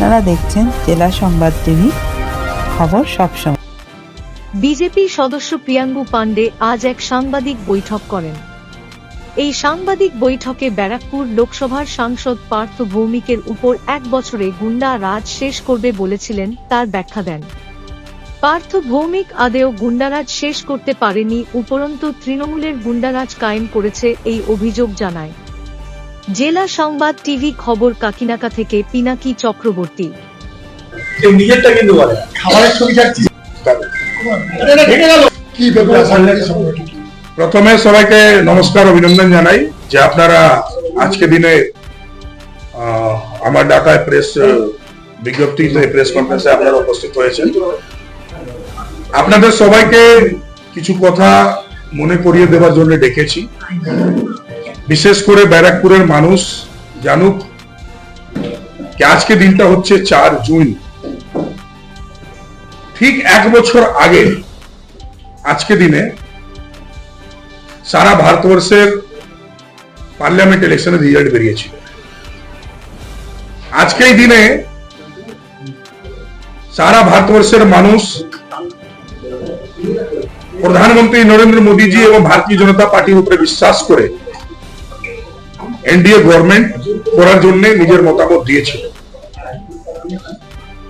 আপনারা দেখছেন জেলা সংবাদ টিভি খবর সবসময় বিজেপি সদস্য প্রিয়াঙ্গু পাণ্ডে আজ এক সাংবাদিক বৈঠক করেন। এই সাংবাদিক বৈঠকে ব্যারাকপুর লোকসভার সাংসদ পার্থ ভৌমিকের উপর এক বছরে গুন্ডা রাজ শেষ করবে বলেছিলেন তার ব্যাখ্যা দেন। পার্থ ভৌমিক আদেও গুন্ডারাজ শেষ করতে পারেনি, উপরন্তু তৃণমূলের গুন্ডারাজ কায়েম করেছে এই অভিযোগ জানায়। জেলা সংবাদ টিভি খবর কাকিনাকা থেকে পিনাকি চক্রবর্তী। নিজেরটা কিন্তু খাবারের ছবি থাকছে প্রথমে সবাইকে নমস্কার অভিনন্দন জানাই যে আপনারা আজকে দিনে আহ, আমার ডাকায় প্রেস বিজ্ঞপ্তিতে প্রেস কনফারেন্সে আপনারা উপস্থিত হয়েছেন। আপনাদের সবাইকে কিছু কথা মনে করিয়ে দেওয়ার জন্য ডেকেছি। বিশেষ করে ব্যারাকপুরের মানুষ জানুক আজকে দিনটা হচ্ছে চার জুন। ঠিক এক বছর আগে আজকে দিনে সারা ভারতবর্ষের পার্লামেন্ট ইলেকশনের রেজাল্ট বেরিয়েছিল। আজকে দিনে সারা ভারতবর্ষের মানুষ প্রধানমন্ত্রী নরেন্দ্র মোদীজি এবং ভারতীয় জনতা পার্টির উপরে বিশ্বাস করে এনডিএ গভর্নমেন্ট করার জন্য নিজের মতামত দিয়েছিল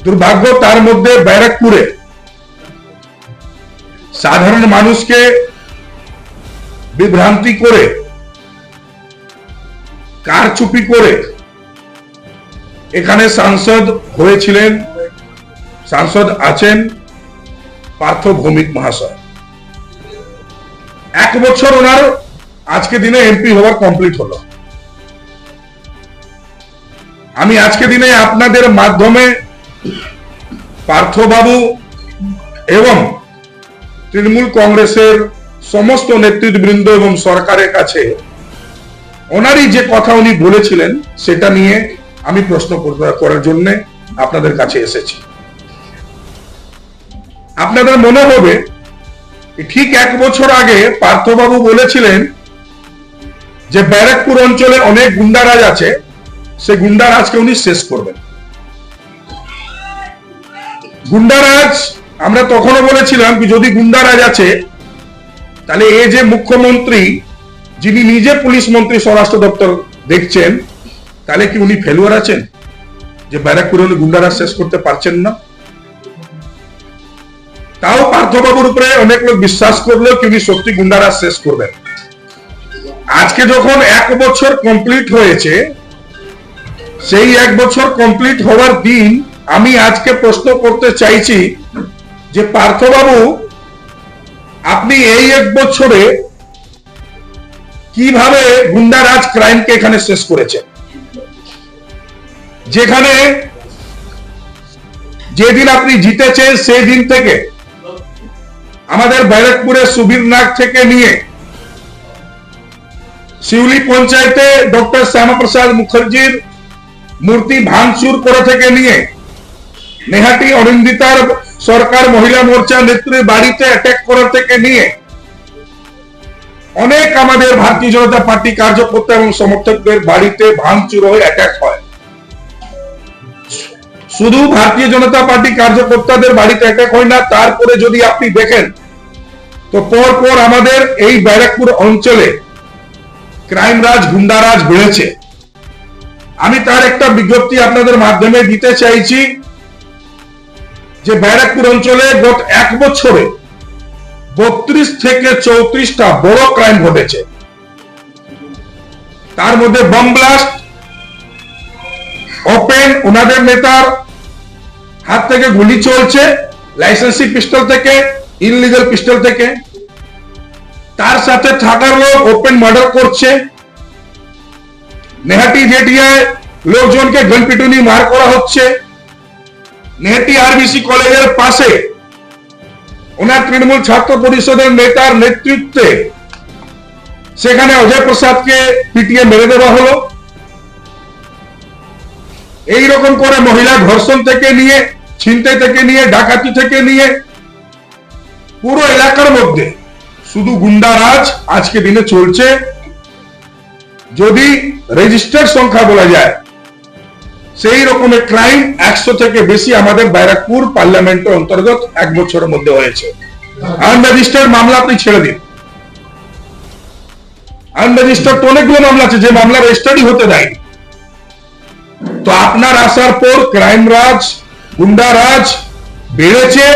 দুর্ভাগ্য, তার মধ্যে ব্যারাকপুরে সাধারণ মানুষকে বিভ্রান্তি করে, কারচুপি করে এখানে সাংসদ হয়েছিলেন, সাংসদ আছেন পার্থ ভৌমিক মহাশয়। এক বছর ওনার আজকে দিনে এমপি হওয়ার কমপ্লিট হলো। আমি আজকে দিনে আপনাদের মাধ্যমে পার্থবাবু এবং তৃণমূল কংগ্রেসের সমস্ত নেতৃবৃন্দ এবং সরকারের কাছে ওনারই যে কথা উনি বলেছিলেন, সেটা নিয়ে আমি প্রশ্ন করার জন্য আপনাদের কাছে এসেছি। আপনাদের মনে হবে ঠিক এক বছর আগে পার্থবাবু বলেছিলেন যে ব্যারাকপুর অঞ্চলে অনেক গুন্ডারাজ আছে সে গুন্ডারাজকে উনি শেষ করবেন। গুন্ডারাজ, আমরা তখনও বলেছিলাম যদি গুন্ডারাজ আছে, তাহলে এই যে মুখ্যমন্ত্রী, যিনি নিজে পুলিশ মন্ত্রী, স্বরাষ্ট্র দপ্তর দেখছেন, তাহলে কি উনি ফেলুয়ার আছেন? যে ব্যারাকপুরে উনি গুন্ডারাজ শেষ করতে পারছেন না? তাও পার্থবাবুর উপরে অনেক লোক বিশ্বাস করল কি উনি সত্যি গুন্ডারাজ শেষ করবেন? আজকে যখন এক বছর কমপ্লিট হয়েছে সেই এক বছর কমপ্লিট হওয়ার দিন আমি আজকে প্রশ্ন করতে চাইছি যে পার্থবাবু, আপনি এই এক বছরে কীভাবে গুন্ডারাজ ক্রাইমকে এখানে শেষ করেছেন? যেখানে যেদিন আপনি জিতেছেন সেই দিন থেকে আমাদের ব্যারাকপুরের সুবীর নাগ থেকে নিয়ে শিউলি পঞ্চায়েতে ডক্টর শ্যামাপ্রসাদ মুখার্জির মূর্তি ভাঙচুর করা থেকে নিয়ে নেহাটি অনিন্দিতার সরকার মহিলা মোর্চা নেত্রীর বাড়িতে অ্যাটাক করা থেকে নিয়ে অনেক আমাদের ভারতীয় জনতা পার্টি কার্যকর্তা এবং সমর্থকদের বাড়িতে ভাঙচুর হয়ে অ্যাটাক হয়। শুধু ভারতীয় জনতা পার্টি কার্যকর্তাদের বাড়িতে অ্যাটাক হয় না, তারপরে যদি আপনি দেখেন, তো পর পর আমাদের এই ব্যারাকপুর অঞ্চলে ক্রাইম রাজ গুন্ডারাজ বেড়েছে। আমি তার একটা বিজ্ঞপ্তি আপনাদের মাধ্যমে দিতে চাইছি যে ব্যারাকপুর অঞ্চলে গত এক বছরে বত্রিশ থেকে চৌত্রিশটা বড় ক্রাইম ঘটেছে। তার মধ্যে বম ব্লাস্ট, ওপেন, ওনাদের নেতার হাত থেকে গুলি চলছে, লাইসেন্সি পিস্টল থেকে, ইনলিগাল পিস্টল থেকে। তার সাথে থাকার লোক ওপেন মার্ডার করছে। নেহাটি জেটিয়ায় লোকজনকে গনপিটুনি মার করা হচ্ছে। নেহাটি আরবিসি কলেজের পাশে ওনার তৃণমূল ছাত্র পরিষদের নেতার নেতৃত্বে সেখানে অজয় প্রসাদকে পিটিয়ে মেরে দেওয়া হলো। এই রকম করে মহিলা ধর্ষণ থেকে নিয়ে ছিনতে থেকে নিয়ে, ডাকাতি থেকে নিয়ে পুরো এলাকার মধ্যে শুধু গুন্ডারাজ আজকে দিনে চলছে। যদি রেজিস্টার্ড সংখ্যা বলা যায়, সেই রকমের ক্রাইম একশো থেকে বেশি আমাদের ব্যারাকপুর পার্লামেন্টের অন্তর্গত এক বছরের মধ্যে হয়েছে। আনরেজিস্টার্ড মামলা আপনি ছেড়ে দিন। আনরেজিস্টার্ড অনেকগুলো মামলা আছে, যে মামলা রেজিস্টারই হতে দেয়নি। তো আপনার আসার পর ক্রাইম রাজ, গুন্ডা রাজ বেড়েছে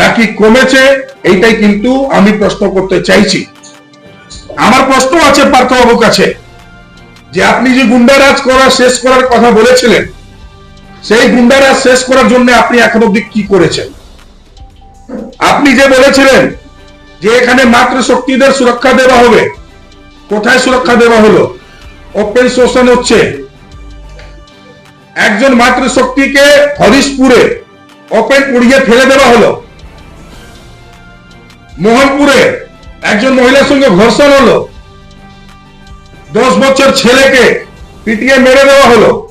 নাকি কমেছে, এইটাই কিন্তু আমি প্রশ্ন করতে চাইছি। আমার প্রশ্ন আছে পার্থবাবুর কাছে। যে আপনি যে গুন্ডারাজ করা, শেষ করার কথা বলেছিলেন, সেই গুন্ডারাজ শেষ করার জন্য আপনি এখন অব্দি কি করেছেন? আপনি যে বলেছিলেন যে এখানে মাত্র শক্তিদের সুরক্ষা দেওয়া হবে, কোথায় সুরক্ষা দেওয়া হলো? ওপেন শোষণ হচ্ছে, একজন মাত্র শক্তিকে হরিশপুরে ওপেন পুড়িয়ে ফেলে দেওয়া হলো। মোহনপুরে একজন মহিলার সঙ্গে ধর্ষণ হলো। দশ বছর ছেলেকে পিটিয়ে মেরে দেওয়া হলো।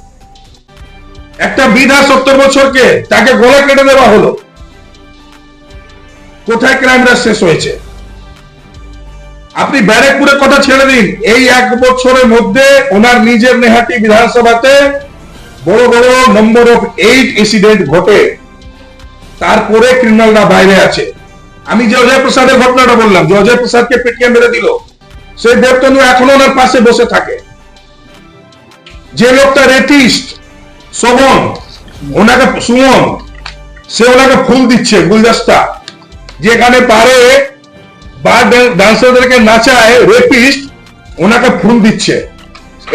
একটা বিধা সত্তর বছরকে তাকে গলা কেটে দেওয়া হলো। কোথায় ক্রাইমটা শেষ হয়েছে? আপনি ব্যারেকপুরের কথা ছেড়ে দিন। এই এক বছরের মধ্যে ওনার নিজের নেহাটি বিধানসভাতে বড় বড় নম্বর অফ এইট ইনসিডেন্ট ঘটে। তারপরে ক্রিমিনালরা বাইরে আছে। আমি যে অজয় প্রসাদের ঘটনাটা বললাম। যে অজয় প্রসাদকে পিটিয়ে মেরে দিল। সেই দেবতনু এখনও ওনার পাশে বসে থাকে। যে লোকটা রেটিস্ট শোভন, ওনাকে সুমন, সে ওনাকে ফুল দিচ্ছে, গুলদস্তা। যেখানে পারে বা ডান্সারদেরকে নাচায় রেপিস্ট ওনাকে ফুল দিচ্ছে।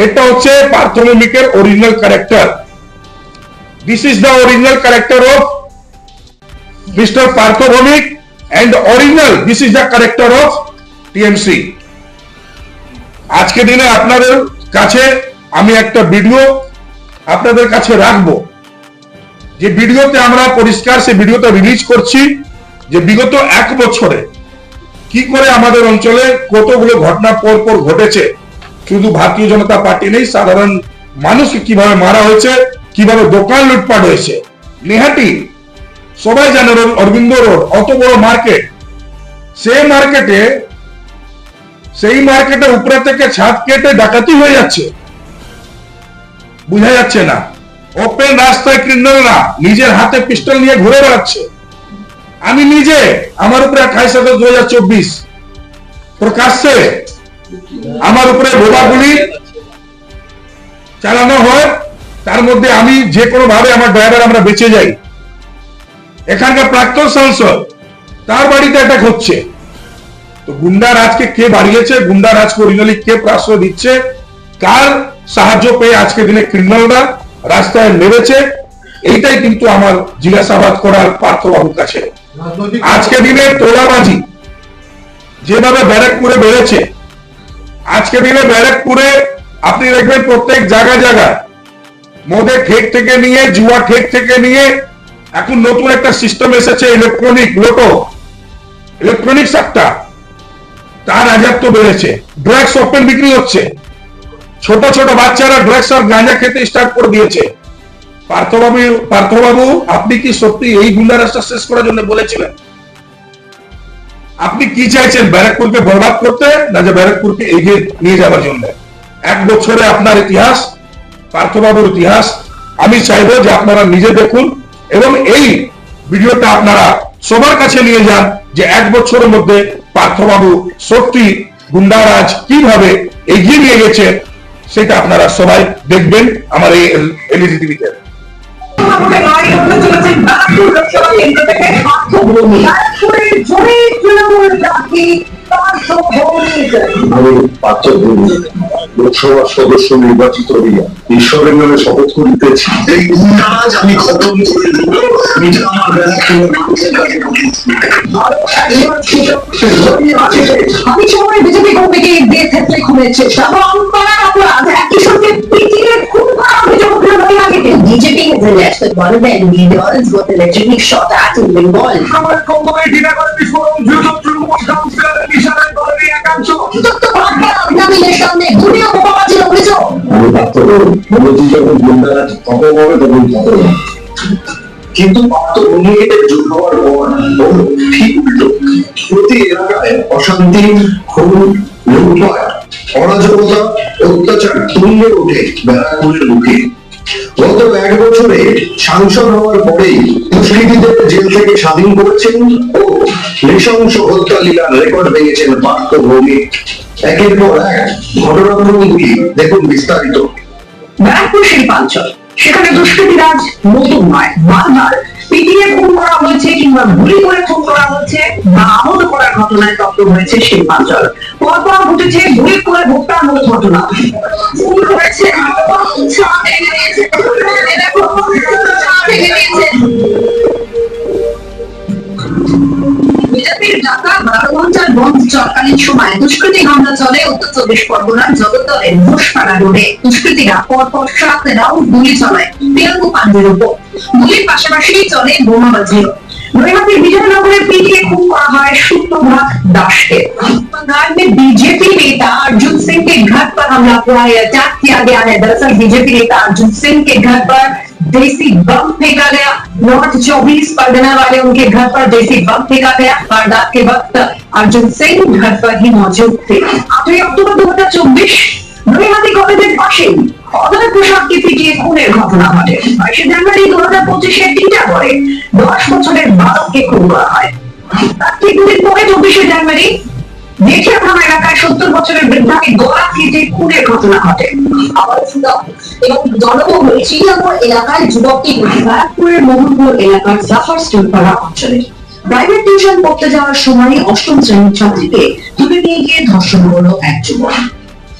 এটা হচ্ছে পার্থভূমিকের original character this is the original character of mister Partha Bhowmick and original this is the character of TMC আজকে দিনে আপনাদের কাছে আমি একটা ভিডিও আপনাদের কাছে রাখব। যে ভিডিওতে আমরা পরিষ্কার সেই ভিডিওটা রিলিজ করছি যে বিগত এক বছরে কি করে আমাদের অঞ্চলে কতগুলো ঘটনা পর পর ঘটেছে। শুধু ভারতীয় জনতা পার্টি নেই, সাধারণ মানুষকে কীভাবে মারা হয়েছে, কীভাবে দোকান লুটপাট হয়েছে। নেহাটি সবাই জানে রবি- অরবিন্দ রোড, অত বড় মার্কেট সেই মার্কেটে সেই মার্কেটের উপরে থেকে ছাদ কেটে ডাকাতি হয়ে যাচ্ছে। বুঝা যাচ্ছে না। ওপেন রাস্তায় ক্রিমিনালরা নিজের হাতে পিস্টল নিয়ে ঘুরে বেড়াচ্ছে। আমি নিজে আমার উপরে আঠাইশ আগস্ট দু হাজার চব্বিশ প্রকাশ্যে আমার উপরে গোলাগুলি চালানো হয়। তার মধ্যে আমি যে কোনো ভাবে আমার ড্রাইভার আমরা বেঁচে যাই। এখানকার প্রাক্তন সাংসদ তার বাড়িতে অ্যাটাক হচ্ছে। তো গুন্ডা রাজকে কে বাড়িয়েছে? গুন্ডা রাজকে অরিজিনালি কে প্রশ্রয় দিচ্ছে? কার সাহায্য পেয়ে আজকে দিনে ক্রিমিনালরা রাস্তায় নেমেছে? এইটাই কিন্তু আমার জিজ্ঞাসাবাদ করার পার্থবাবুর কাছে। আজকে দিনে তোলাবাজি যেভাবে ব্যারাকপুরে বেড়েছে আজকে দিনে ব্যারাকপুরে আপনি দেখবেন প্রত্যেক জায়গায় জায়গায় মদের ঠেক থেকে নিয়ে জুয়া ঠেক থেকে নিয়ে এখন নতুন একটা সিস্টেম এসেছে ইলেকট্রনিক লোটো ইলেকট্রনিক্স একটা। তার রাজত্ব বেড়েছে। ড্রাগস ওপেন বিক্রি হচ্ছে। ছোট ছোট বাচ্চারা ড্রাগস আর গাঁজা খেতে স্টার্ট করে দিয়েছে। পার্থবাবু পার্থবাবু, আপনি কি সত্যি এই গুন্ডা রাস্তা শেষ করার জন্য বলেছিলেন? আপনি কি চাইছেন ব্যারাকপুরকে বরবাদ করতে না যে ব্যারাকপুরকে এগিয়ে নিয়ে যাওয়ার জন্য? এক বছরে আপনার ইতিহাস, পার্থবাবুর ইতিহাস, আমি চাইব যে আপনারা নিজে দেখুন এবং এই ভিডিওটা আপনারা সবার কাছে নিয়ে যান যে এক বছরের মধ্যে পার্থবাবু, সত্যি গুন্ডারাজ কীভাবে এগিয়ে নিয়ে গেছে, সেটা আপনারা সবাই দেখবেন আমার এই এলইডি টিভিতে। থেকে পার্থভূমি ব্যারাকপুরের জয়ী তৃণমূল আমি সদস্য নির্বাচিত হইয়া ঈশ্বরের নামে শপথ করিতেছি। এই উন্নাজ আমি খতম করে দেব। নিজে আমার ব্যারাকপুরের মানুষের কাছে আমি সময় বিজেপি কর্মীকে দিয়ে থাকলে চেষ্টা এবং অপরাধ একই সঙ্গে Has alleged that one of their leaders was allegedly shot at in Bengal. কিন্তু যোগ হওয়ার পর ঠিক উল্টো প্রতি এলাকায় অশান্তি, খুন, লুটপাট, অরাজকতা, অত্যাচার তুঙ্গে ওঠে মুখে গত এক বছরে সাংসদ হওয়ার পরেই দুষ্কৃতীদের জেল থেকে স্বাধীন করেছেন ও নৃশংস হত্যা লীলার রেকর্ড ভেঙেছেন পার্থ ভৌমিক একের পর এক ঘটনাক্রমগুলি দেখুন বিস্তারিত। ব্যারাকপুর শিল্পাঞ্চল, সেখানে দুষ্কৃতিরাজ নতুন নয়, বারবার পিটিয়ে খুন করা হয়েছে কিংবা গুলি করে খুন করা হয়েছে বা আহত করার ঘটনায় তত্ত্ব হয়েছে শিল্পাঞ্চল। পরপর ঘটেছে গুলি করে ভোক্তার মতো ঘটনা। খুন করেছে বিজেপির ডাকা বারো ঘণ্টার বন্ধ চলাকালীন সময় দুষ্কৃতী হামলা চলে উত্তর চব্বিশ পরগনার জগদ্দলের ঘোষপাড়া রোডে। দুষ্কৃতীরা পরপর সাত রাউন্ড গুলি চলায়। প্রিয়াঙ্কু পান্ডের উপর গুলির পাশাপাশি চলে বোমাবাজিও गृहपति विजय नगर खूब पड़ा है सुप्रभा दास बंगाल में बीजेपी नेता अर्जुन सिंह के घर पर हमला हुआ है अटैक किया गया है दरअसल बीजेपी नेता अर्जुन सिंह के घर पर देसी बम फेंका गया नॉर्थ चौबीस परगना वाले उनके घर पर देसी बम फेंका गया वारदात के वक्त अर्जुन सिंह घर पर ही मौजूद थे आठवीं अक्टूबर दो हज़ार चौबीस गृहपति कॉलेज इन वाशिंग অদয় পোশাককে পিটিয়ে খুনের ঘটনা ঘটে। বাইশে জানুয়ারি দু হাজার পঁচিশে টিটা করে দশ বছরের বালককে খুন করা হয়। তার ঠিক দুদিন পরে চব্বিশে জানুয়ারি থানা এলাকায় সত্তর বছরের বৃদ্ধাকে গলা কেটে খুনের ঘটনা ঘটে। এবং জনবহুল শ্রীনগর এলাকার যুবকটি ব্যারাকপুরের মোহনপুর এলাকার জাফর স্টুলপাড়া অঞ্চলে প্রাইভেট টিউশন পড়তে যাওয়ার সময় অষ্টম শ্রেণির ছাত্রীকে তুলে নিয়ে গিয়ে ধর্ষণ করল এক যুবক।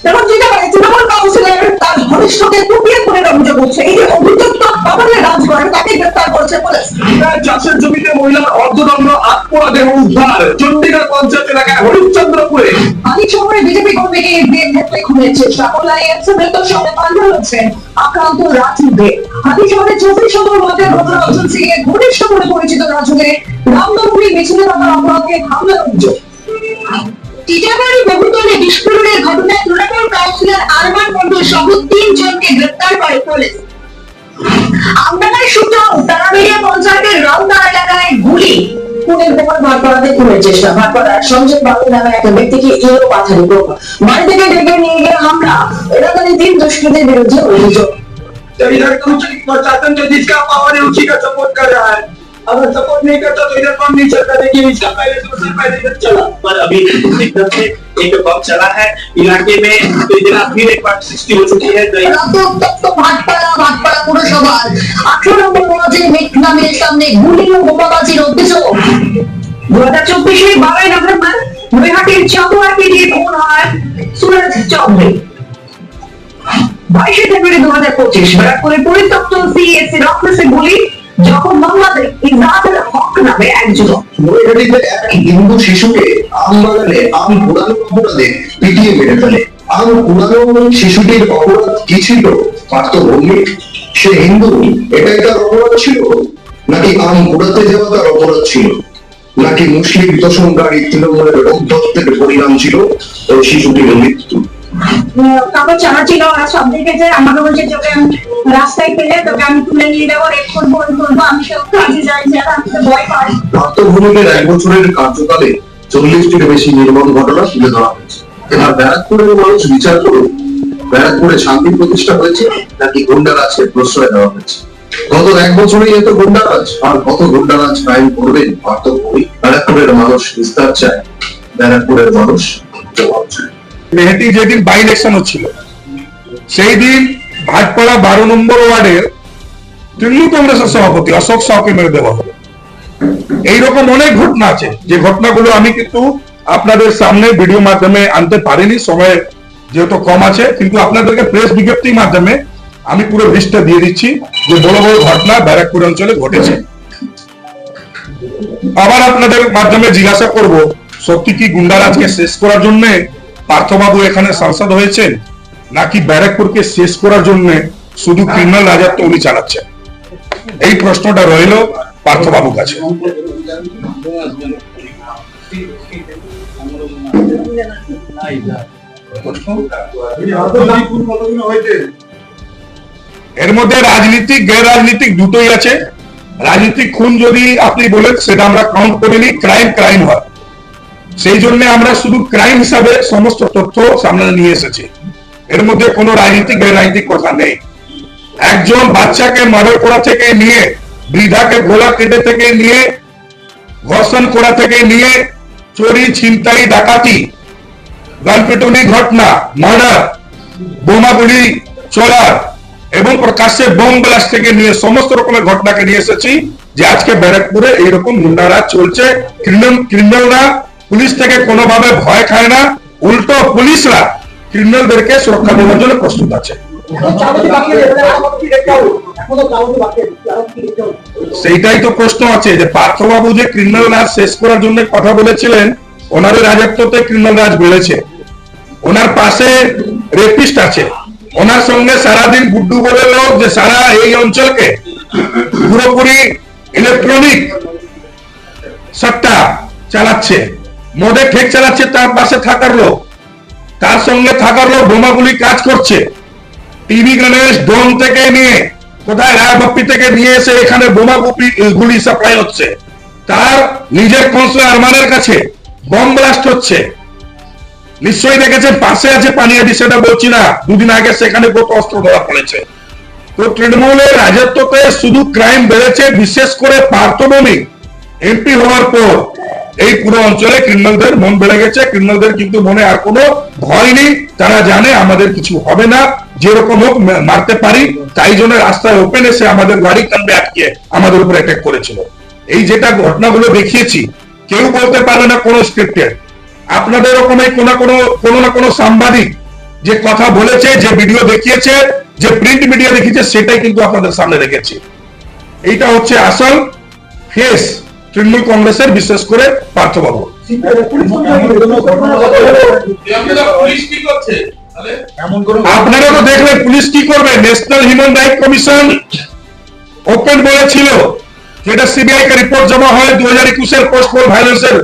এবং যেটা তৃণমূল কাউন্সিলর তার ঘনিষ্ঠকে কুপিয়ে খুনের অভিযোগ হচ্ছে এই যে অভিযুক্ত বাবানের রাজ করেন তাকে গ্রেফতার করেছে পুলিশ। চাষের জমিতে মহিলার অর্ধদণ্ড আত্মরা দেহ উদ্ধার চণ্ডীগড় পঞ্চায়েত এলাকায় হরিশ্চন্দ্রপুরে। আদিক শহরে বিজেপি কর্মীকে দিয়ে ক্ষেত্রে খুনের চেষ্টা। কল্যাণী এসে মৃত্যুর সঙ্গে পাল্টা হচ্ছেন আক্রান্ত রাজু দে। আদিক শহরে চব্বিশ ওয়ার্ডের ঘটনা অর্জুন সিং এর ঘনিষ্ঠ বলে পরিচিত রাজু দে রামনগরী মিছিলে থাকার অপরাধে হামলার অভিযোগ। টিটাগড়ের বহুতলে বিস্ফোরণের ঘটনায় তৃণমূল কাউন্সিলর আরমান মন্ডল সহ তিনজনকে গ্রেপ্তার করে পুলিশ আমডাঙ্গার সূত্র তারাবেড়িয়া পঞ্চায়েতের রাউতার এলাকায় গুলি খুনের পর ভাটপাড়াতে খুনের চেষ্টা ভাটপাড়ার সঞ্জয় বাবু নামে একটা ব্যক্তিকে এলো পাথারি প্রমাণ বাড়ি থেকে ডেকে নিয়ে গিয়ে হামলা এলাকায় তিন দুষ্কৃতের বিরুদ্ধে অভিযোগ जब इधर कुछ प्रशासन जो जिसका पावर है उसी का सपोर्ट कर रहा है अगर सपोर्ट नहीं करता तो इधर बम नहीं चलता देखिए इसका पहले से उससे पहले इधर चला पर अभी एकदम से एक बम चला है इलाके में तो इधर फिर एक बार सृष्टि हो चुकी है गई রক্ত উত্তপ্ত ভাটপাড়া ভাটপাড়া পুরসভার আঠারো নম্বর ওয়ার্ডের মেঘনামের সামনে গুলি ও বোমাবাজির অভিযোগ দু হাজার চব্বিশে বারোই নভেম্বর নৈহাটির চাকুয়াকে দিয়ে খুন হয় সুরজ চৌধুরী বাইশে ফেব্রুয়ারি দু হাজার পঁচিশ ব্যারাকপুরের পরিত্যক্ত সিএসসি অফিসে গুলি যখন মোহাম্মদ ইজাজুল হক নামে এক যুবক নৈহাটিতে এক হিন্দু শিশুকে আম বাগানে আম কুড়ানো অপরাধে পিটিয়ে মেরে ফেলে। কুড়ানো শিশুটির অপরাধ কি ছিল সে হিন্দু, এটাই তার অপরাধ ছিল? নাকি আম কুড়াতে যাওয়া তার অপরাধ ছিল? নাকি মুসলিম দোষণকারী তৃণমূলের ঔদ্ধত্যের পরিণাম ছিল? ওই শিশুটির মৃত্যু। চালা ওরা সব দেখেছে আমাকে বলছে তোকে রাস্তায় পেলে তোকে আমি তুলে নিয়ে যাব করব, ওই করব, আমি সব কাজে যাই যারা ভয় পাই। এক বছরের কার্যকালে চল্লিশটির বেশি নির্মম ঘটনা তুলে ধরা হয়েছে। এবার ব্যারাকপুরের মানুষ বিচার করুন, ব্যারাকপুরে শান্তি প্রতিষ্ঠা হয়েছে নাকি গুন্ডারাজকে প্রশ্রয় দেওয়া হয়েছে? গত এক বছরেই এত গুন্ডারাজ, আর কত গুন্ডারাজ কায়েম করবেন ব্যারাকপুরের মানুষ বিস্তার চায়, ব্যারাকপুরের মানুষ জবাব চায়। মেহেদি যেদিন বাই ইলেকশন হচ্ছিল সেই দিন ভাটপাড়া বারো নম্বর ওয়ার্ডের তৃণমূল কংগ্রেসের সভাপতি অশোক সাহকে মেরে দেওয়া হলো। এইরকম অনেক ঘটনা আছে। যে ঘটনাগুলো আমি কিন্তু আপনাদের সামনে ভিডিও মাধ্যমে আনতে পারিনি, সময় যেহেতু কম আছে, কিন্তু আপনাদেরকে প্রেস বিজ্ঞপ্তির মাধ্যমে আমি পুরো লিস্টটা দিয়ে দিচ্ছি যে বড় বড় ঘটনা ব্যারাকপুর অঞ্চলে ঘটেছে। আবার আপনাদের মাধ্যমে জিজ্ঞাসা করব, সত্যি কি গুন্ডারাজকে শেষ করার জন্য পার্থবাবু এখানে সাংসদ হয়েছেন? নাকি ব্যারাকপুরকে শেষ করার জন্য শুধু ক্রিমিনাল রাজত্ব উনি চালাচ্ছেন? এই প্রশ্নটা রইল পার্থবাবুর কাছে। এর মধ্যে রাজনীতিক গ্যার রাজনীতিক দুটোই আছে। রাজনীতিক খুন যদি আপনি বলেন, সেটা আমরা কাউন্ট করে নিই ক্রাইম ক্রাইম হয়। সেই জন্য আমরা শুধু ক্রাইম হিসাবে সমস্ত তথ্য সামনে নিয়ে এসেছি। এর মধ্যে কোনো রাজনীতিক গ্যার রাজনীতিক কথা নেই। একজন বাচ্চাকে মার্ডার করা থেকে নিয়ে, বৃদ্ধাকে গোলা কেটে থেকে নিয়ে, ধর্ষণ করা থেকে নিয়ে, চুরি, ছিনতাই, ডাকাতি, গানপিটুনি ঘটনা, মার্ডার, বোমাগুলি চলার এবং প্রকাশ্যে বোম ব্লাস্ট থেকে নিয়ে সমস্ত রকমের ঘটনাকে নিয়ে এসেছি যে আজকে ব্যারাকপুরে এইরকম গুন্ডারাজ চলছে ক্রিমিনাল ক্রিমিনালরা পুলিশ থেকে কোনোভাবে ভয় খায় না, উল্টো পুলিশরা ক্রিমিনালদেরকে সুরক্ষা দেওয়ার জন্য প্রস্তুত আছে। সেইটাই তো প্রশ্ন আছে যে পার্থবাবু যে ক্রিমিনাল রাজ শেষ করার জন্য কথা বলেছিলেন ওনার রাজত্বতে ক্রিমিনাল রাজ বেড়েছে। ওনার পাশে রেপিস্ট আছে। ওনার সঙ্গে সারাদিন গুড্ডু বলে লোক যে সারা এই অঞ্চলকে পুরোপুরি ইলেকট্রনিক সট্টা চালাচ্ছে। মদে ঠেক চালাচ্ছে, তার পাশে থাকার লোক। তার সঙ্গে থাকার লোক বোমাগুলি কাজ করছে। টিভি গণেশ ড্রোন থেকে নিয়ে, কোথায় রায়বাপ্পি থেকে নিয়ে এসে এখানে বোমা গুলি সাপ্লাই হচ্ছে। তার নিজের কনসুল আরমানের কাছে বম ব্লাস্ট হচ্ছে। নিশ্চয়ই দেখেছেন, পাশে আছে পানিয়াটি, সেটা বলছি না। দুদিন আগে সেখানে কত অস্ত্র ধরা পড়েছে। তো তৃণমূলের রাজত্বতে শুধু ক্রাইম বেড়েছে, বিশেষ করে পার্থভূমি। এমপি হওয়ার পর এই পুরো অঞ্চলে ক্রিমিনালদের মন বেড়ে গেছে। ক্রিমিনালদের কিন্তু মনে আর কোনো ভয় নেই। তারা জানে আমাদের কিছু হবে না। যেরকম হোক মারতে পারি। তাই জন্য রাস্তায় ওপেন এসে আমাদের গাড়ি কান্দে আটকে আমাদের উপর অ্যাটাক করেছিল। এই যেটা ঘটনাগুলো দেখিয়েছি, কেউ বলতে পারবে না কোনো স্ক্রিপ্টেড আপনাদের ওরকমই কোনো কোনো কোনো না কোনো সাংবাদিক যে কথা বলেছে, যে ভিডিও দেখিয়েছে, যে প্রিন্ট মিডিয়া দেখিয়েছে, সেটাই কিন্তু আপনাদের সামনে রেখেছি। এইটা হচ্ছে আসল ফেস তৃণমূল কংগ্রেসের বিশেষ করে পার্থবাবু। এমন করে আপনারা তো দেখলেন পুলিশ কি করবে? National human right commission open বলেছিল যেটা সিবিআই কে রিপোর্ট জমা হয় দু হাজার একুশের পোস্ট পোল ভায়োলেন্সের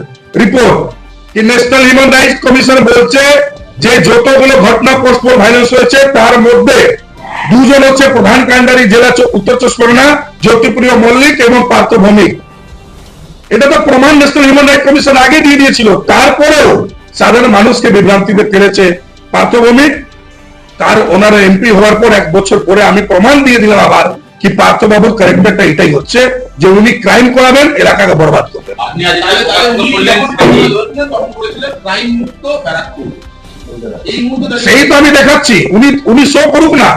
রিপোর্ট কি ন্যাশনাল হিউম্যান রাইটস কমিশন বলছে যে যতগুলো ঘটনা পোস্ট পোল ভায়োলেন্স হয়েছে, তার মধ্যে দুজন হচ্ছে প্রধান কান্ডারি জেলা উত্তর চব্বিশ পরগনা জ্যোতিপ্রিয় মল্লিক এবং পার্থ ভৌমিক। এটা তো প্রমাণ ন্যাশনাল হিউম্যান রাইট কমিশন আগে দিয়ে দিয়েছিল। তারপরেও সাধারণ মানুষকে বিভ্রান্তিতে ফেলেছে পার্থ ভৌমিক তার ওনার এমপি হওয়ার পর এক বছর পরে আমি প্রমাণ দিয়ে দিলাম আবার কি পার্থবাবুর ক্যারেক্টারটা এটাই হচ্ছে যে উনি ক্রাইম করাবেন এলাকাকে বরবাদ করবেন। সেই তো আমি দেখাচ্ছি উনি উনি শো করুক না।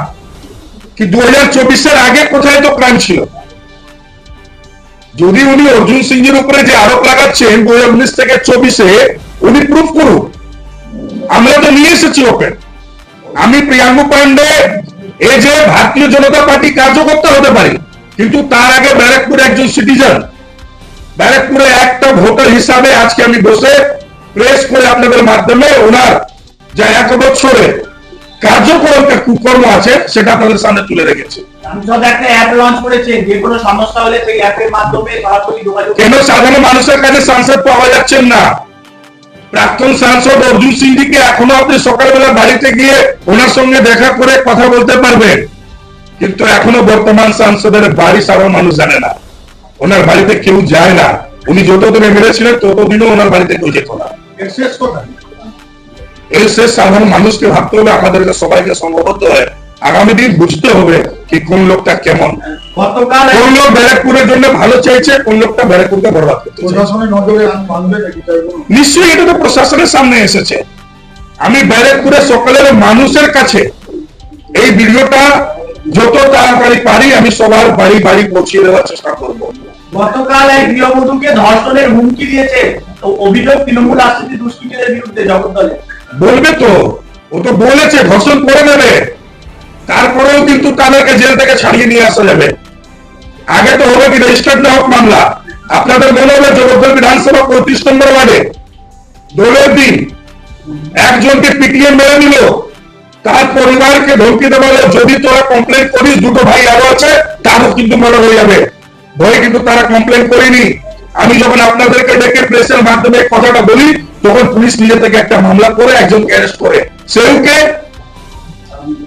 কি দু হাজার চব্বিশের আগে কোথায় তো ক্রাইম ছিল? যদি উনি অর্জুন সিংহের উপরে যে আরোপ লাগাচ্ছেন দু উনিশ থেকে চব্বিশে, উনি প্রুফ করুক। আমরা তো নিয়ে এসেছি ওপেন আমি প্রিয়াঙ্কু পান্ডে এই যে ভারতীয় জনতা পার্টি কার্যকর্তা হতে পারি, কিন্তু তার আগে ব্যারাকপুর একজন সিটিজেন ব্যারাকপুরে একটা ভোটার হিসাবে আজকে আমি বসে প্রেস করে আপনাদের মাধ্যমে ওনার যা এক বছরে কার্যক্রম কুকর্ম আছে সেটা আপনাদের সামনে তুলে রেখেছি। সাংসদ একটা অ্যাপ লঞ্চ করেছে যে কোনো সমস্যা হলে সেই অ্যাপের মাধ্যমে সরাসরি যোগাযোগ কেন সাধারণ মানুষের কাছে সাংসদ পাওয়া যাচ্ছেন না? প্রাক্তন সাংসদ অর্জুন সিংজিকে এখনও আপনি সকালবেলা বাড়িতে গিয়ে ওনার সঙ্গে দেখা করে কথা বলতে পারবেন। কিন্তু এখনও বর্তমান সাংসদের বাড়ি সাধারণ মানুষ জানে না। ওনার বাড়িতে কেউ যায় না। উনি যতদিন এমএলএ ছিলেন ততদিনও ওনার বাড়িতে কেউ যেত না। শেষ কথা। এই শেষ সাধারণ মানুষকে ভাবতে হবে আমাদেরকে সবাইকে সংঘবদ্ধ হয়ে আগামী দিন বুঝতে হবে কি কোন লোকটা কেমন। কোন লোক ব্যারাকপুরের জন্য ভালো চাইছে কোন লোকটা ব্যারাকপুরকে বরবাদ করতে নিশ্চয়ই এটা তো প্রশাসনের সামনে এসেছে। আমি ব্যারাকপুরের সকালের মানুষের কাছে এই ভিডিওটা যত তাড়াতাড়ি পারি আমি সবার বাড়ি বাড়ি পৌঁছিয়ে দেওয়ার চেষ্টা করব। গতকাল এক গৃহবধূকে ধর্ষণের হুমকি দিয়েছে অভিযোগ তৃণমূল রাজনীতি দুষ্কৃতীদের বিরুদ্ধে জগদ্দলে বলবে তো। ও তো বলেছে, ধর্ষণ করে নেবে। তারপরেও কিন্তু তাদেরকে জেল থেকে ছাড়িয়ে নিয়ে আসা যাবে। আগে তো হবে কি রেজিস্টার্ড না হোক মামলা। আপনাদের মনে হবে জগদ্দল বিধানসভা পঁয়ত্রিশ নম্বর ওয়ার্ডে? দোলের দিন একজনকে পিটিয়ে মেরে নিল। তার পরিবারকে ধমকি দেওয়া হলো, যদি তোরা কমপ্লেন করিস, দুটো ভাই আরও আছে, তারও কিন্তু মনে হয়ে যাবে। ভয়ে কিন্তু তারা কমপ্লেন করেনি। আমি যখন আপনাদেরকে ডেকে প্রেসের মাধ্যমে কথাটা বলি তখন পুলিশ নিজে থেকে একটা মামলা করে একজনকে অ্যারেস্ট করে। সেওকে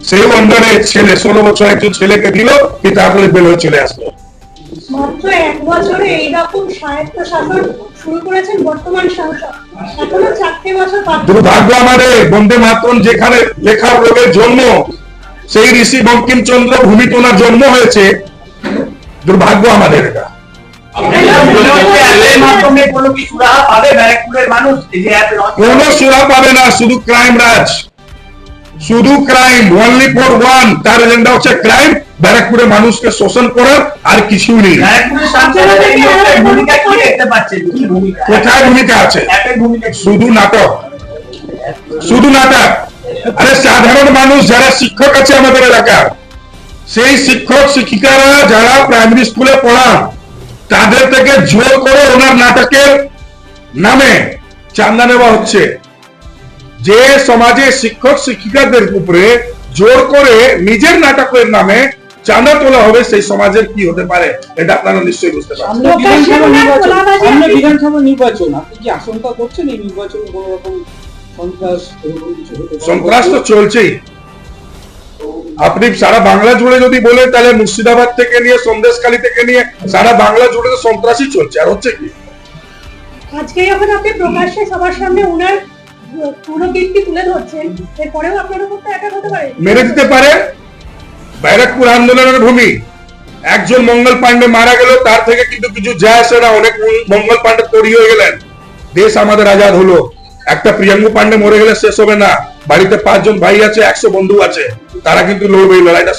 সেও অন্ডারে ছেলে ষোলো বছর একজন ছেলেকে দিল কি তারপরে বের হয়ে চলে আসলো। মাত্র এক বছরে এইরকম স্বায়ত্ত শাসন শুরু করেছেন বর্তমান সংসদ এখনও চারটে বছর দুর্ভাগ্য আমাদের বন্দে মাতরম যেখানে লেখার জন্য সেই ঋষি বঙ্কিমচন্দ্র ভূমিতে ওনার জন্ম হয়েছে। দুর্ভাগ্য আমাদের এটা। মানুষকে শোষণ করার আর কিছুই নেই কোথায় ভূমিকা আছে? শুধু নাটক শুধু নাটক আরে সাধারণ মানুষ যারা শিক্ষক আছে আমাদের এলাকার সেই শিক্ষক শিক্ষিকারা যারা প্রাইমারি স্কুলে পড়ান তাদের থেকে জোর করে ওনার নাটকের নামে চান্দা নেওয়া হচ্ছে। যে সমাজে শিক্ষক শিক্ষিকাদের উপরে জোর করে নিজের নাটকের নামে চাঁদা তোলা হবে সেই সমাজের কি হতে পারে এটা আপনারা নিশ্চয়ই বুঝতে পারছেন। বিধানসভা নির্বাচন আপনি কি আশঙ্কা করছেন এই নির্বাচনে কোন রকম সন্ত্রাস? সন্ত্রাস তো চলছেই। আপনি সারা বাংলা জুড়ে যদি বলেন তাহলে মুর্শিদাবাদ থেকে নিয়ে সন্দেশখালী থেকে নিয়ে সারা বাংলা জুড়ে তো সন্ত্রাসই চলছে। আর হচ্ছে কি? আজকে যখন আপনি প্রকাশ্যে সবার সামনে ওনার পুরো দিকটি তুলে ধরছেন এরপরেও আপনার উপর তো অ্যাটাক হতে পারে। মেরে দিতে পারে। ব্যারাকপুর আন্দোলনের ভূমি। একজন মঙ্গল পান্ডে মারা গেল তার থেকে কিন্তু কিছু যায় আসে না। অনেক মঙ্গল পান্ডে তৈরি হয়ে গেলেন। দেশ আমাদের আজাদ হলো। একটা প্রিয়াঙ্গু পান্ডে মরে গেলে শেষ হবে না। বাড়িতে পাঁচজন ভাই আছে একশো বন্ধু আছে তারা কিন্তু লড়বে এই লড়াইটা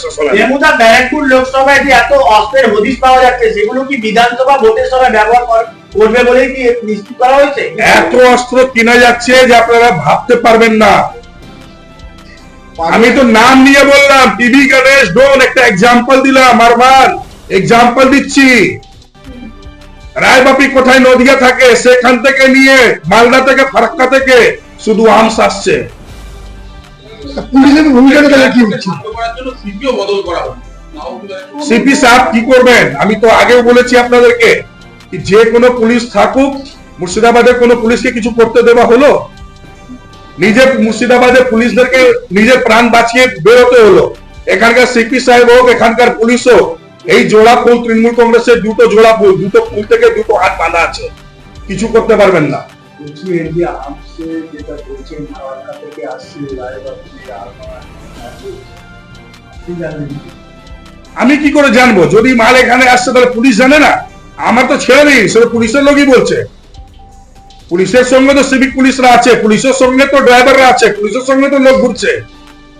ব্যারাকপুর লোকসভায় যে এত অস্ত্রের হদিশ পাওয়া যাচ্ছে সেগুলো কি বিধানসভা ভোটের সময় ব্যবহার কর- করবে কি নিশ্চিত করা হয়েছে? এত অস্ত্র কিনা যাচ্ছে যে আপনারা ভাবতে পারবেন না। আমি তো নাম নিয়ে বললাম টিভি গণেশ ডোন একটা এক্সাম্পল দিলাম আরমান এক্সাম্পল দিচ্ছি। রায়বাপি কোথায় নদিয়া থাকে সেখান থেকে নিয়ে মালদা থেকে ফারাক্কা থেকে শুধু আমস আসছে পুলিশের ভূমিকাটা তাহলে কি হচ্ছে? সিপি সাহেব কি করবেন? আমি তো আগেও বলেছি আপনাদেরকে যে কোনো পুলিশ থাকুক মুর্শিদাবাদের কোনো পুলিশকে কিছু করতে দেওয়া হলো? নিজে মুর্শিদাবাদের পুলিশদেরকে নিজের প্রাণ বাঁচিয়ে বেরোতে হলো। এখানকার সিপি সাহেব হোক এখানকার পুলিশ হোক এই জোড়া ফুল তৃণমূল কংগ্রেসের দুটো জোড়া ফুল দুটো ফুল থেকে দুটো হাত বাঁধা আছে। কিছু করতে পারবেন না। বলছি এই যে আমসে যেটা বলছেন ফারাক্কা থেকে আসছে আমি কি করে জানব? যদি মাল এখানে আসছে তাহলে পুলিশ জানে না? আমার তো ছেড়ে নেই সেটা পুলিশের লোকই বলছে। পুলিশের সঙ্গে তো সিভিক পুলিশরা আছে পুলিশের সঙ্গে তো ড্রাইভাররা আছে পুলিশের সঙ্গে তো লোক ঘুরছে।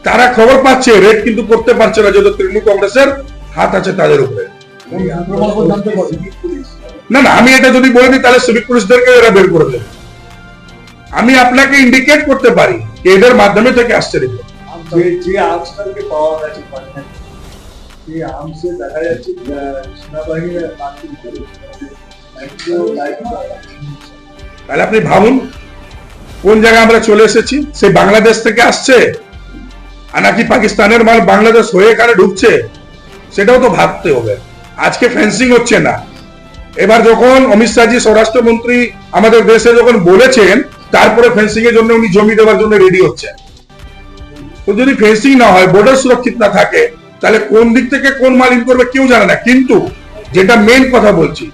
তারা খবর পাচ্ছে রেড কিন্তু করতে পারছে না যদি তৃণমূল কংগ্রেসের হাত আছে তাদের উপরে। না না আমি এটা যদি বলে দিই তাহলে সিভিক পুলিশদেরকে এরা বের করে দেবে। আমি আপনাকে ইন্ডিকেট করতে পারি এদের মাধ্যমে থেকে আসছে রিপোর্ট যে যে আর্মসটাকে পাওয়া গেছে সেই আর্মসে দেখা যাচ্ছে সেনাবাহিনীর মার্কিং করেছে একদম লাইভ তাহলে আপনি ভাবুন কোন জায়গায় আমরা চলে এসেছি? সেই বাংলাদেশ থেকে আসছে? আর নাকি পাকিস্তানের মাল বাংলাদেশ হয়ে এখানে ঢুকছে? সেটাও তো ভাবতে হবে। আজকে ফেন্সিং হচ্ছে না। এবার যখন অমিত শাহজি স্বরাষ্ট্রমন্ত্রী আমাদের দেশে যখন বলেছেন তারপরে ফেন্সিং এর জন্য উনি জমি দেওয়ার জন্য রেডি হচ্ছেন। তো যদি ফেন্সিং না হয় বর্ডার সুরক্ষিত না থাকে, তাহলে কোন দিক থেকে কোন মাল ইন করবে কেউ জানে না। কিন্তু যেটা মেন কথা বলছি,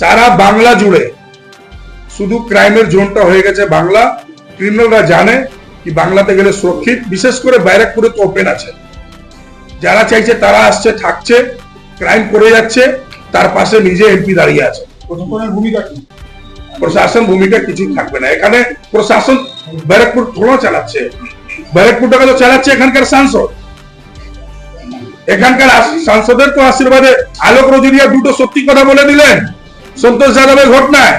সারা বাংলা জুড়ে শুধু ক্রাইমের জোনটা হয়ে গেছে বাংলা। ক্রিমিনালরা জানে কি বাংলাতে গেলে সুরক্ষিত, বিশেষ করে ব্যারাকপুরে তো ওপেন আছে। যারা চাইছে তারা আসছে, থাকছে ক্রাইম করে যাচ্ছে, তার পাশে নিজে এমপি দাঁড়িয়ে আছে। প্রশাসনের ভূমিকা কি? প্রশাসন ভূমিকা কিছুই থাকবে না। এখানে প্রশাসন ব্যারাকপুর থোড়ো চালাচ্ছে। ব্যারাকপুরটাকে তো চালাচ্ছে এখানকার সাংসদ। এখানকার সাংসদের তো আশীর্বাদে আলোক রজুরিয়া দুটো সত্যি কথা বলে দিলেন। সন্তোষ যাদবের ঘটনায়।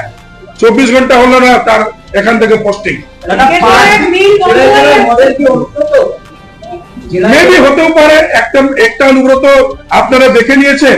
চব্বিশ ঘণ্টা হলো না তার এখান থেকে পোস্টিং মেবি হতেও পারে একটা একটা অনুব্রত আপনারা দেখে নিয়েছেন।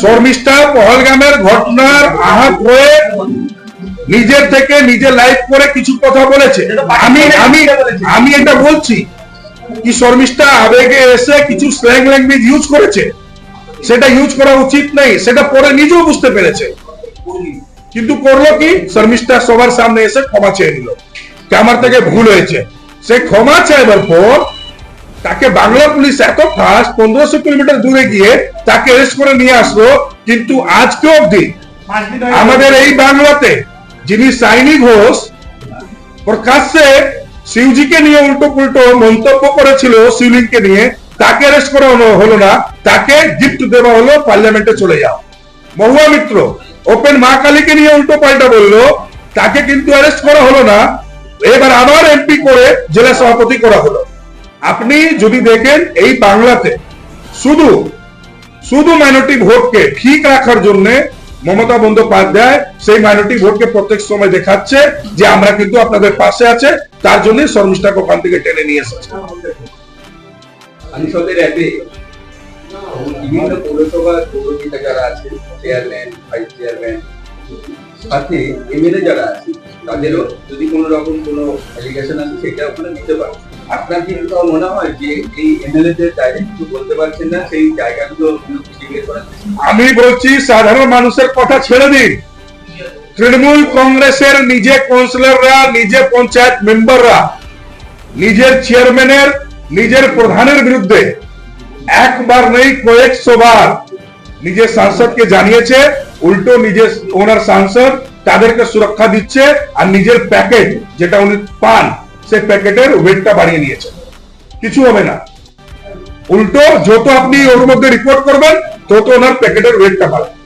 শর্মিষ্ঠা পহলগামের ঘটনার হয়ে নিজের থেকে নিজে লাইভ করে কিছু কথা বলেছে। আমি আমি আমি এটা বলছি কি শর্মিষ্ঠা আবেগে এসে কিছু স্ল্যাং ল্যাঙ্গুয়েজ ইউজ করেছে? সেটা ইউজ করা উচিত নেই, সেটা পরে নিজেও বুঝতে পেরেছে। কিন্তু করল কি? শর্মিষ্ঠা সবার সামনে এসে ক্ষমা চেয়ে নিল। আমার থেকে ভুল হয়েছে। সে ক্ষমা চাইবার পর তাকে বাংলা পুলিশ এত ফাস্ট পনেরোশো কিলোমিটার দূরে গিয়ে তাকে অ্যারেস্ট করে নিয়ে আসলো। কিন্তু আজকে অবধি আমাদের এই বাংলাতে যিনি সাইনি ঘোষ, প্রকাশ্যে শিবজিকে নিয়ে উল্টো পুল্টো মন্তব্য করেছিল শিবলিংকে নিয়ে, তাকে অ্যারেস্ট করা হলো না, তাকে গিফট দেওয়া হলো পার্লামেন্টে চলে যাও। মহুয়া মিত্র ওপেন মা কালীকে নিয়ে উল্টো পাল্টা বলল, তাকে কিন্তু অ্যারেস্ট করা হলো না, এবার আবার এমপি করে জেলা সভাপতি করা হলো। আপনি যদি দেখেন এই বাংলাতে শুধু শুধু মাইনরিটি ভোটকে ঠিক রাখার জন্য মমতা বন্দ্যোপাধ্যায় সেই মাইনরিটি ভোটকে প্রত্যেক সময় দেখাচ্ছে যে আমরা কিন্তু আপনাদের পাশে আছে, তার জন্য শর্মিষ্ঠাকে ওখান থেকে টেনে নিয়ে এসেছে। সাংসদের অ্যাপে বিভিন্ন পৌরসভা পৌরপিতা যারা আছে চেয়ারম্যান ভাইস চেয়ারম্যান সাথে এমএলএ যারা আছে, তাদেরও যদি কোনো রকম কোনো অ্যালিগেশন আছে সেটা ওখানে দিতে পারে আপনার কি কোথাও মনে হয় যে এই এমএলএ দের ডাইরেক্ট কিছু বলতে পারছেন না? সেই জায়গাগুলো আমি বলছি, সাধারণ মানুষের কথা ছেড়ে দিন। তৃণমূল কংগ্রেসের নিজে কাউন্সিলররা নিজে পঞ্চায়েত মেম্বাররা নিজের চেয়ারম্যানের নিজের প্রধানের বিরুদ্ধে একবার নেই কয়েকশো বার নিজের সাংসদকে জানিয়েছে, উল্টো নিজের ওনার সাংসদ তাদেরকে সুরক্ষা দিচ্ছে আর নিজের প্যাকেট যেটা উনি পান। সেই প্যাকেটের ওয়েটটা বাড়িয়ে নিয়েছে। কিছু হবে না। উল্টো, যত আপনি ওর মধ্যে রিপোর্ট করবেন, তত ওনার প্যাকেটের ওয়েটটা বাড়বে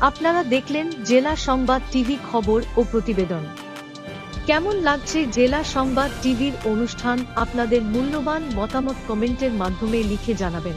আপনারা দেখলেন জেলা সংবাদ টিভি খবর ও প্রতিবেদন। কেমন লাগছে জেলা সংবাদ টিভির অনুষ্ঠান? আপনাদের মূল্যবান মতামত কমেন্টের মাধ্যমে লিখে জানাবেন।